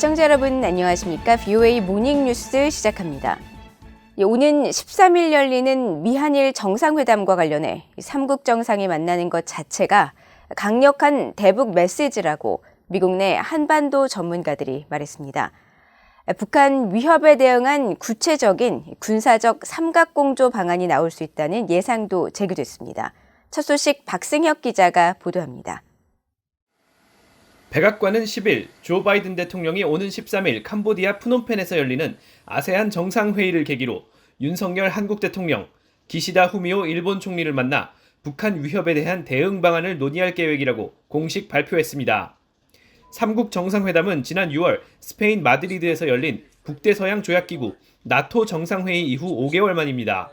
시청자 여러분 안녕하십니까? BOA 모닝 뉴스 시작합니다. 예, 오는 13일 열리는 미한일 정상회담과 관련해 삼국 정상이 만나는 것 자체가 강력한 대북 메시지라고 미국 내 한반도 전문가들이 말했습니다. 북한 위협에 대응한 구체적인 군사적 삼각공조 방안이 나올 수 있다는 예상도 제기됐습니다. 첫 소식 박승혁 기자가 보도합니다. 백악관은 10일 조 바이든 대통령이 오는 13일 캄보디아 프놈펜에서 열리는 아세안 정상회의를 계기로 윤석열 한국 대통령, 기시다 후미오 일본 총리를 만나 북한 위협에 대한 대응 방안을 논의할 계획이라고 공식 발표했습니다. 삼국 정상회담은 지난 6월 스페인 마드리드에서 열린 북대서양 조약기구 나토 정상회의 이후 5개월 만입니다.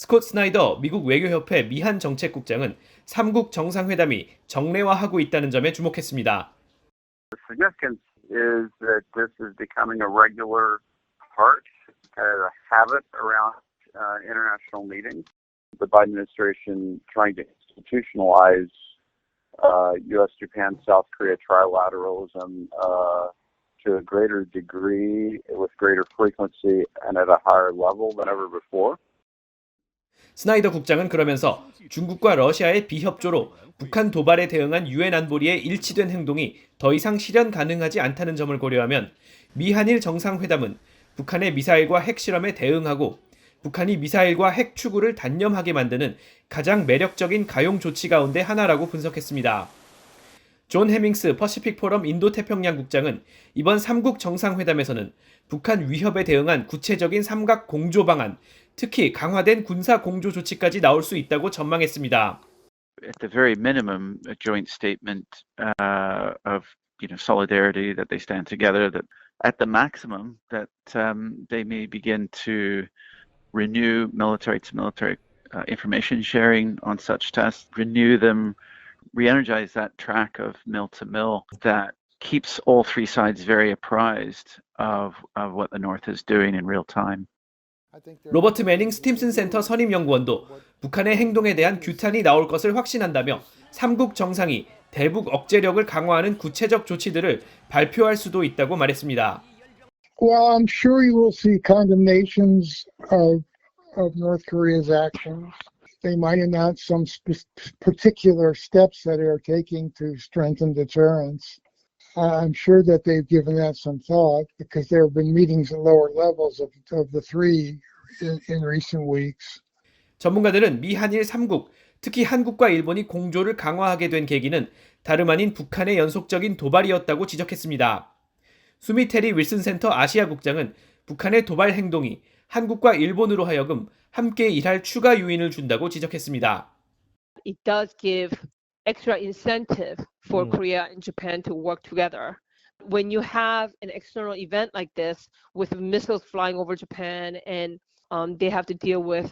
스콧 스나이더 미국 외교협회 미한 정책국장은 삼국 정상회담이 정례화하고 있다는 점에 주목했습니다. The significance is that this is becoming a regular part, a habit around uh, international meetings. The Biden administration trying to institutionalize uh, U.S., Japan, South Korea trilateralism uh, to a greater degree, with greater frequency, and at a higher level than ever before. 스나이더 국장은 그러면서 중국과 러시아의 비협조로 북한 도발에 대응한 유엔 안보리의 일치된 행동이 더 이상 실현 가능하지 않다는 점을 고려하면 미한일 정상회담은 북한의 미사일과 핵실험에 대응하고 북한이 미사일과 핵 추구를 단념하게 만드는 가장 매력적인 가용 조치 가운데 하나라고 분석했습니다. 존 해밍스 퍼시픽 포럼 인도 태평양 국장은 이번 삼국 정상회담에서는 북한 위협에 대응한 구체적인 삼각 공조 방안, 특히 강화된 군사 공조 조치까지 나올 수 있다고 전망했습니다. at the very minimum, a joint statement uh, of you know solidarity that they stand together. That at the maximum, that um, they may begin to renew military-to-military uh, information sharing on such tests, renew them, re-energize that track of mill-to-mill that keeps all three sides very apprised of, of what the North is doing in real time. 로버트 매닝 스팀슨 센터 선임 연구원도 북한의 행동에 대한 규탄이 나올 것을 확신한다며 삼국 정상이 대북 억제력을 강화하는 구체적 조치들을 발표할 수도 있다고 말했습니다. Well, I'm sure you will see condemnations of of North Korea's actions. They might announce some particular steps that they are taking to strengthen deterrence. I'm sure that they've given that some thought because there have been meetings at lower levels of, of the three in, in recent weeks. 전문가들은 미한일 삼국, 특히 한국과 일본이 공조를 강화하게 된 계기는 다름 아닌 북한의 연속적인 도발이었다고 지적했습니다. 수미 테리 윌슨 센터 아시아 국장은 북한의 도발 행동이 한국과 일본으로 하여금 함께 일할 추가 요인을 준다고 지적했습니다. it does give extra incentive for Mm. Korea and Japan to work together. When you have an external event like this with missiles flying over Japan and um, they have to deal with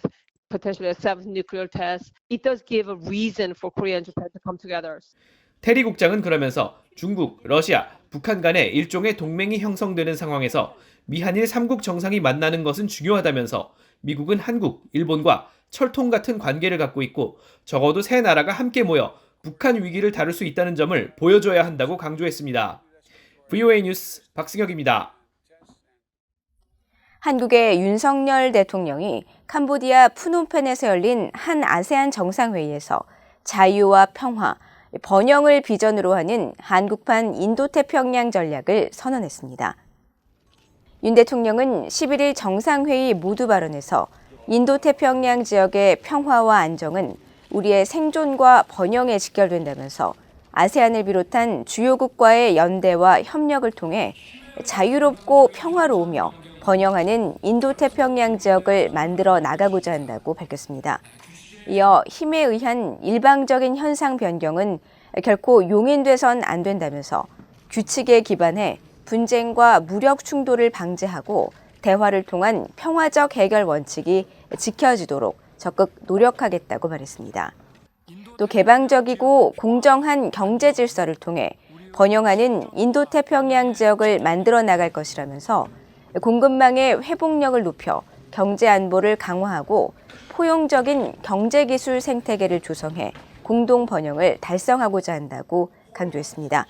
potentially a seventh nuclear test, it does give a reason for Korea and Japan to come together. 테리 국장은 그러면서 중국, 러시아, 북한 간에 일종의 동맹이 형성되는 상황에서 미한일 삼국 정상이 만나는 것은 중요하다면서 미국은 한국, 일본과 철통 같은 관계를 갖고 있고 적어도 세 나라가 함께 모여 북한 위기를 다룰 수 있다는 점을 보여줘야 한다고 강조했습니다. VOA 뉴스 박승혁입니다. 한국의 윤석열 대통령이 캄보디아 푸놈펜에서 열린 한 아세안 정상회의에서 자유와 평화, 번영을 비전으로 하는 한국판 인도태평양 전략을 선언했습니다. 윤 대통령은 11일 정상회의 모두 발언에서 인도태평양 지역의 평화와 안정은 우리의 생존과 번영에 직결된다면서 아세안을 비롯한 주요국과의 연대와 협력을 통해 자유롭고 평화로우며 번영하는 인도태평양 지역을 만들어 나가고자 한다고 밝혔습니다. 이어 힘에 의한 일방적인 현상 변경은 결코 용인돼선 안 된다면서 규칙에 기반해 분쟁과 무력 충돌을 방지하고 대화를 통한 평화적 해결 원칙이 지켜지도록 적극 노력하겠다고 말했습니다. 또 개방적이고 공정한 경제 질서를 통해 번영하는 인도 태평양 지역을 만들어 나갈 것이라면서 공급망의 회복력을 높여 경제 안보를 강화하고 포용적인 경제 기술 생태계를 조성해 공동 번영을 달성하고자 한다고 강조했습니다.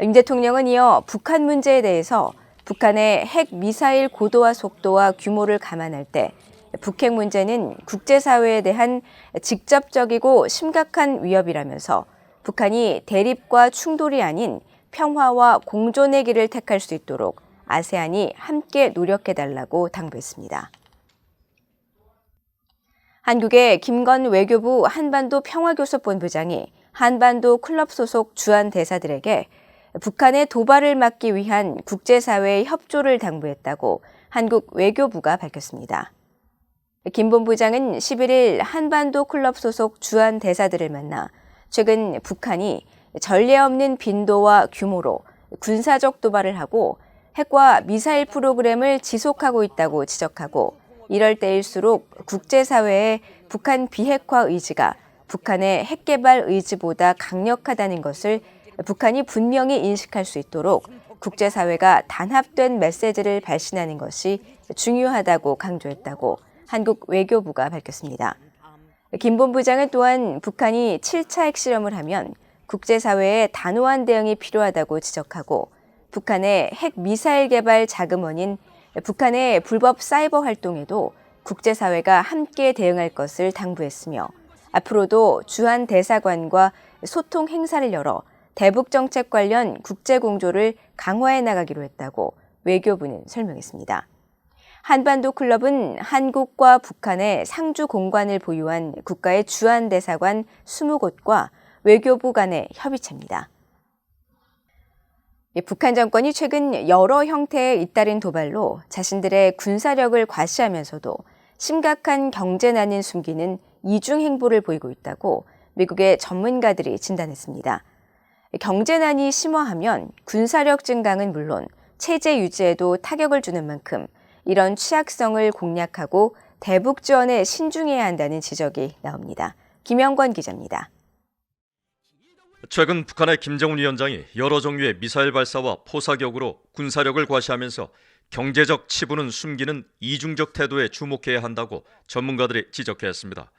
윤 대통령은 이어 북한 문제에 대해서 북한의 핵 미사일 고도와 속도와 규모를 감안할 때 북핵 문제는 국제사회에 대한 직접적이고 심각한 위협이라면서 북한이 대립과 충돌이 아닌 평화와 공존의 길을 택할 수 있도록 아세안이 함께 노력해달라고 당부했습니다. 한국의 김건 외교부 한반도 평화교섭본부장이 한반도 클럽 소속 주한 대사들에게 북한의 도발을 막기 위한 국제사회의 협조를 당부했다고 한국 외교부가 밝혔습니다. 김 본부장은 11일 한반도 클럽 소속 주한 대사들을 만나 최근 북한이 전례 없는 빈도와 규모로 군사적 도발을 하고 핵과 미사일 프로그램을 지속하고 있다고 지적하고 이럴 때일수록 국제사회의 북한 비핵화 의지가 북한의 핵 개발 의지보다 강력하다는 것을 북한이 분명히 인식할 수 있도록 국제사회가 단합된 메시지를 발신하는 것이 중요하다고 강조했다고 한국 외교부가 밝혔습니다. 김 본부장은 또한 북한이 7차 핵실험을 하면 국제사회의 단호한 대응이 필요하다고 지적하고 북한의 핵 미사일 개발 자금원인 북한의 불법 사이버 활동에도 국제사회가 함께 대응할 것을 당부했으며 앞으로도 주한 대사관과 소통 행사를 열어 대북 정책 관련 국제 공조를 강화해 나가기로 했다고 외교부는 설명했습니다. 한반도 클럽은 한국과 북한의 상주 공관을 보유한 국가의 주한 대사관 20곳과 외교부 간의 협의체입니다. 예, 북한 정권이 최근 여러 형태의 잇따른 도발로 자신들의 군사력을 과시하면서도 심각한 경제난을 숨기는 이중 행보를 보이고 있다고 미국의 전문가들이 진단했습니다. 경제난이 심화하면 군사력 증강은 물론 체제 유지에도 타격을 주는 만큼 이런 취약성을 공략하고 대북 지원에 신중해야 한다는 지적이 나옵니다. 김영권 기자입니다. 최근 북한의 김정은 위원장이 여러 종류의 미사일 발사와 포사격으로 군사력을 과시하면서 경제적 치부는 숨기는 이중적 태도에 주목해야 한다고 전문가들이 지적했습니다.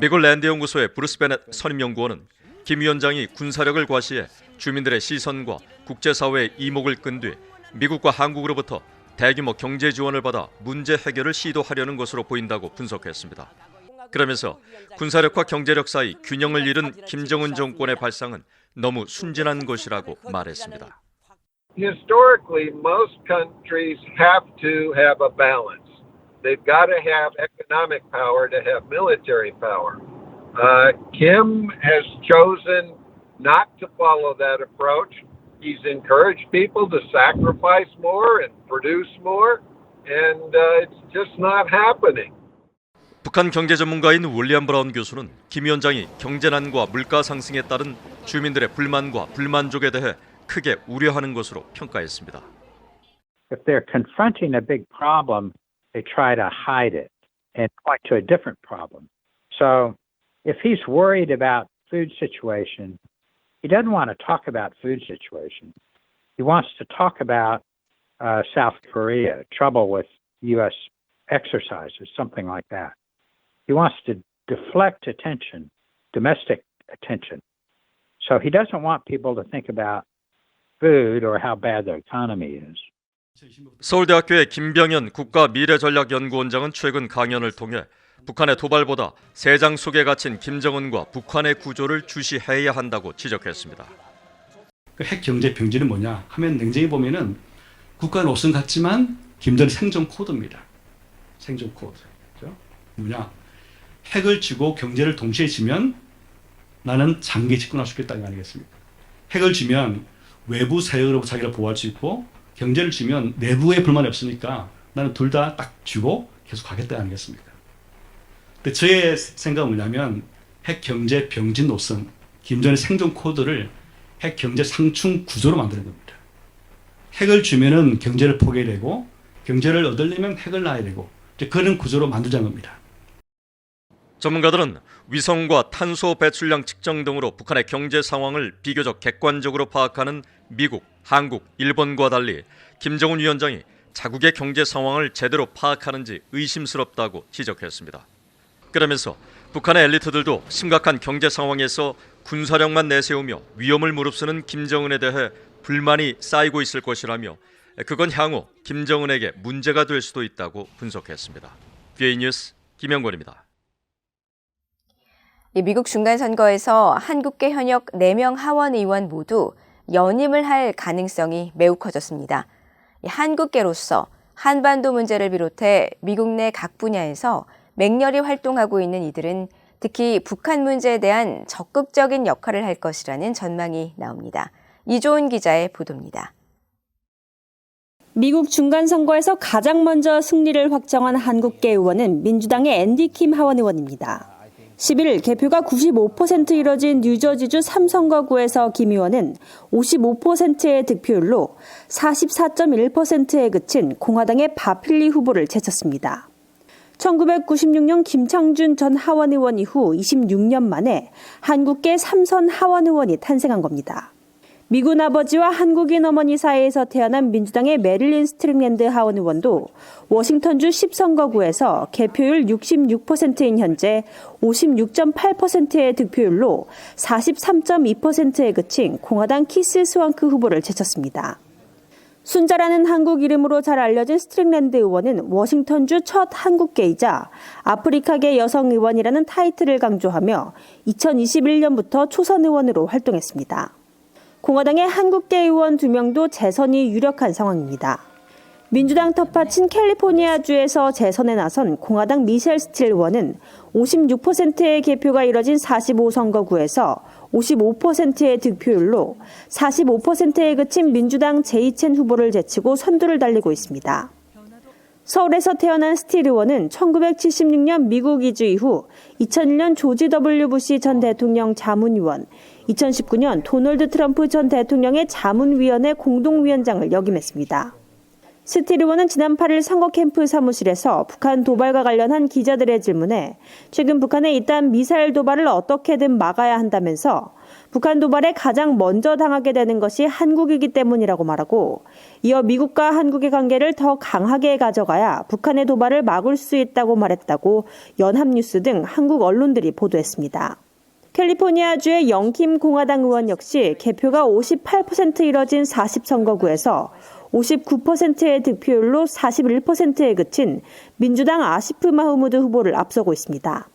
미국 랜드 연구소의 브루스 베넷 선임 연구원은 김 위원장이 군사력을 과시해 주민들의 시선과 국제사회의 이목을 끈 뒤 미국과 한국으로부터 대규모 경제 지원을 받아 문제 해결을 시도하려는 것으로 보인다고 분석했습니다. 그러면서 군사력과 경제력 사이 균형을 잃은 김정은 정권의 발상은 너무 순진한 것이라고 말했습니다. historically, most countries have to have a balance. They've got to have economic power to have military power. Uh, Kim has chosen not to follow that approach. He's encouraged people to sacrifice more and produce more, and uh, it's just not happening. 북한 경제 전문가인 윌리엄 브라운 교수는 김 위원장이 경제난과 물가 상승에 따른 주민들의 불만과 불만족에 대해 크게 우려하는 것으로 평가했습니다. if they're confronting a big problem, they try to hide it and point to a different problem. So if he's worried about food situation, he doesn't want to talk about food situation. He wants to talk about uh, South Korea, trouble with U.S. exercises, something like that. He wants to deflect attention, domestic attention. So he doesn't want people to think about food or how bad the economy is. 서울대학교의 김병현 국가미래전략연구원장은 최근 강연을 통해 북한의 도발보다 세장 속에 갇힌 김정은과 북한의 구조를 주시해야 한다고 지적했습니다. 그 핵 경제 병지는 뭐냐 하면 냉정히 보면은 국가 노선 같지만 김정은 생존 코드입니다. 생존 코드. 뭐냐? 핵을 쥐고 경제를 동시에 쥐면 나는 장기 집권할 수 있겠다는 거 아니겠습니까? 핵을 쥐면 외부 세력으로부터 자기를 보호할 수 있고 경제를 쥐면 내부에 불만이 없으니까 나는 둘 다 딱 쥐고 계속 가겠다 아니겠습니까? 근데 저의 생각은 뭐냐면 핵 경제 병진 노선, 김정은의 생존 코드를 핵 경제 상충 구조로 만드는 겁니다. 핵을 주면은 경제를 포기되고 경제를 얻으려면 핵을 놔야 되고 그런 구조로 만들자는 겁니다. 전문가들은 위성과 탄소 배출량 측정 등으로 북한의 경제 상황을 비교적 객관적으로 파악하는 미국, 한국, 일본과 달리 김정은 위원장이 자국의 경제 상황을 제대로 파악하는지 의심스럽다고 지적했습니다. 그러면서 북한의 엘리트들도 심각한 경제 상황에서 군사력만 내세우며 위험을 무릅쓰는 김정은에 대해 불만이 쌓이고 있을 것이라며 그건 향후 김정은에게 문제가 될 수도 있다고 분석했습니다. BA 뉴스 김영권입니다. 이 미국 중간선거에서 한국계 현역 4명 하원 의원 모두 연임을 할 가능성이 매우 커졌습니다. 이 한국계로서 한반도 문제를 비롯해 미국 내 각 분야에서 맹렬히 활동하고 있는 이들은 특히 북한 문제에 대한 적극적인 역할을 할 것이라는 전망이 나옵니다. 이조은 기자의 보도입니다. 미국 중간선거에서 가장 먼저 승리를 확정한 한국계 의원은 민주당의 앤디 킴 하원 의원입니다. 11일 개표가 95% 이뤄진 뉴저지주 3선거구에서 김 의원은 55%의 득표율로 44.1%에 그친 공화당의 바필리 후보를 제쳤습니다. 1996년 김창준 전 하원 의원 이후 26년 만에 한국계 3선 하원 의원이 탄생한 겁니다. 미군 아버지와 한국인 어머니 사이에서 태어난 민주당의 메릴린 스트링랜드 하원 의원도 워싱턴주 10선거구에서 개표율 66%인 현재 56.8%의 득표율로 43.2%에 그친 공화당 키스 스왕크 후보를 제쳤습니다. 순자라는 한국 이름으로 잘 알려진 스트링랜드 의원은 워싱턴주 첫 한국계이자 아프리카계 여성 의원이라는 타이틀을 강조하며 2021년부터 초선 의원으로 활동했습니다. 공화당의 한국계 의원 2명도 재선이 유력한 상황입니다. 민주당 텃밭인 캘리포니아주에서 재선에 나선 공화당 미셸 스틸 의원은 56%의 개표가 이뤄진 45선거구에서 55%의 득표율로 45%에 그친 민주당 제이첸 후보를 제치고 선두를 달리고 있습니다. 서울에서 태어난 스틸 의원은 1976년 미국 이주 이후 2001년 조지 W 부시 전 대통령 자문위원, 2019년 도널드 트럼프 전 대통령의 자문위원회 공동위원장을 역임했습니다. 스틸 의원은 지난 8일 선거 캠프 사무실에서 북한 도발과 관련한 기자들의 질문에 최근 북한의 이딴 미사일 도발을 어떻게든 막아야 한다면서 북한 도발에 가장 먼저 당하게 되는 것이 한국이기 때문이라고 말하고 이어 미국과 한국의 관계를 더 강하게 가져가야 북한의 도발을 막을 수 있다고 말했다고 연합뉴스 등 한국 언론들이 보도했습니다. 캘리포니아주의 영킴 공화당 의원 역시 개표가 58% 이뤄진 40선거구에서 59%의 득표율로 41%에 그친 민주당 아시프 마흐무드 후보를 앞서고 있습니다.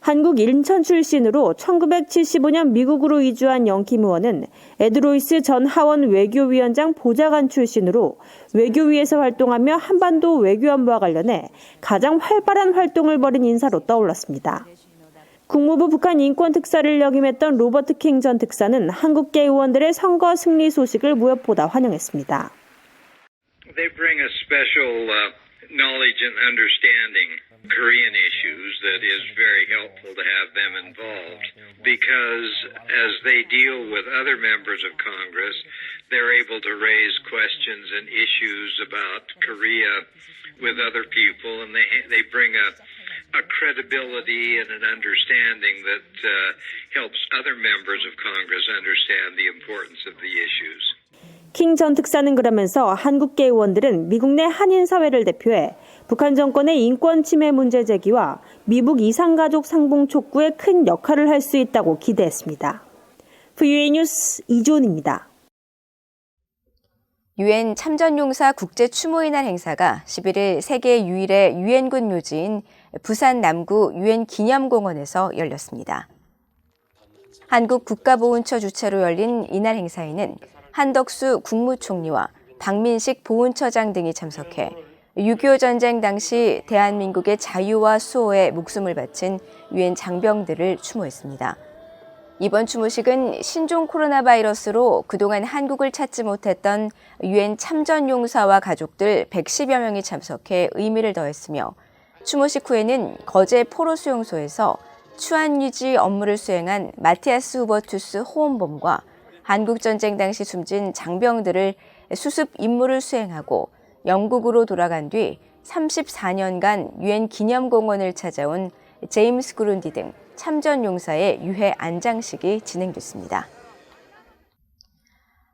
한국 인천 출신으로 1975년 미국으로 이주한 영킴 의원은 에드로이스 전 하원 외교위원장 보좌관 출신으로 외교위에서 활동하며 한반도 외교안보와 관련해 가장 활발한 활동을 벌인 인사로 떠올랐습니다. 국무부 북한 인권 특사를 역임했던 로버트 킹 전 특사는 한국계 의원들의 선거 승리 소식을 무엇보다 환영했습니다. They bring a special uh, knowledge and understanding Korean issues that is very helpful to have them involved because as they deal with other members of Congress, they're able to raise questions and issues about Korea with other people, and they they bring a a credibility and an understanding that uh, helps other members of Congress understand the importance of the issues. 킹 전 특사는 그러면서 한국계 의원들은 미국 내 한인 사회를 대표해 북한 정권의 인권 침해 문제 제기와 미국 이상가족 상봉 촉구에 큰 역할을 할 수 있다고 기대했습니다. VUA 뉴스 이존입니다. 유엔 참전용사 국제 추모의 날 행사가 11일 세계 유일의 유엔군 묘지인 부산 남구 유엔 기념공원에서 열렸습니다. 한국 국가보훈처 주최로 열린 이날 행사에는 한덕수 국무총리와 박민식 보훈처장 등이 참석해 6.25 전쟁 당시 대한민국의 자유와 수호에 목숨을 바친 유엔 장병들을 추모했습니다. 이번 추모식은 신종 코로나 바이러스로 그동안 한국을 찾지 못했던 유엔 참전 용사와 가족들 110여 명이 참석해 의미를 더했으며 추모식 후에는 거제 포로 수용소에서 추한 유지 업무를 수행한 마티아스 후버투스 호원범과 한국 전쟁 당시 숨진 장병들을 수습 임무를 수행하고 영국으로 돌아간 뒤 34년간 유엔 기념공원을 찾아온 제임스 그룬디 등 참전 용사의 유해 안장식이 진행됐습니다.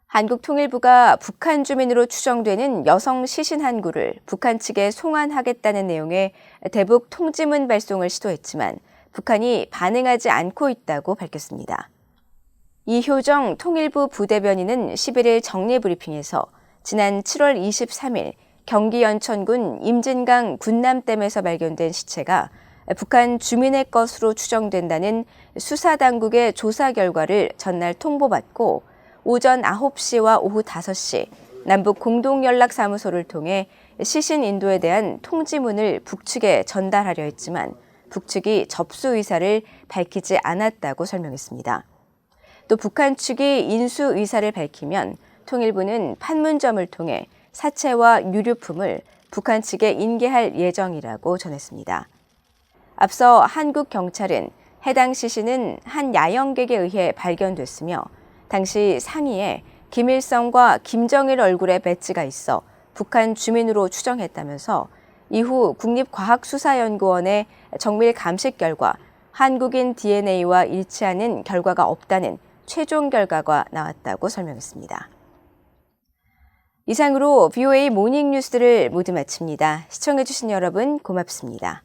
한국통일부가 북한 주민으로 추정되는 여성 시신 한 구를 북한 측에 송환하겠다는 내용의 대북 통지문 발송을 시도했지만 북한이 반응하지 않고 있다고 밝혔습니다. 이효정 통일부 부대변인은 11일 정례 브리핑에서 지난 7월 23일 경기 연천군 임진강 군남댐에서 발견된 시체가 북한 주민의 것으로 추정된다는 수사당국의 조사 결과를 전날 통보받고 오전 9시와 오후 5시 남북 공동연락사무소를 통해 시신 인도에 대한 통지문을 북측에 전달하려 했지만 북측이 접수 의사를 밝히지 않았다고 설명했습니다. 또 북한 측이 인수 의사를 밝히면 통일부는 판문점을 통해 사체와 유류품을 북한 측에 인계할 예정이라고 전했습니다. 앞서 한국 경찰은 해당 시신은 한 야영객에 의해 발견됐으며 당시 상의에 김일성과 김정일 얼굴의 배지가 있어 북한 주민으로 추정했다면서 이후 국립과학수사연구원의 정밀 감식 결과 한국인 DNA와 일치하는 결과가 없다는 최종 결과가 나왔다고 설명했습니다. 이상으로 VOA 모닝 뉴스를 모두 마칩니다. 시청해주신 여러분 고맙습니다.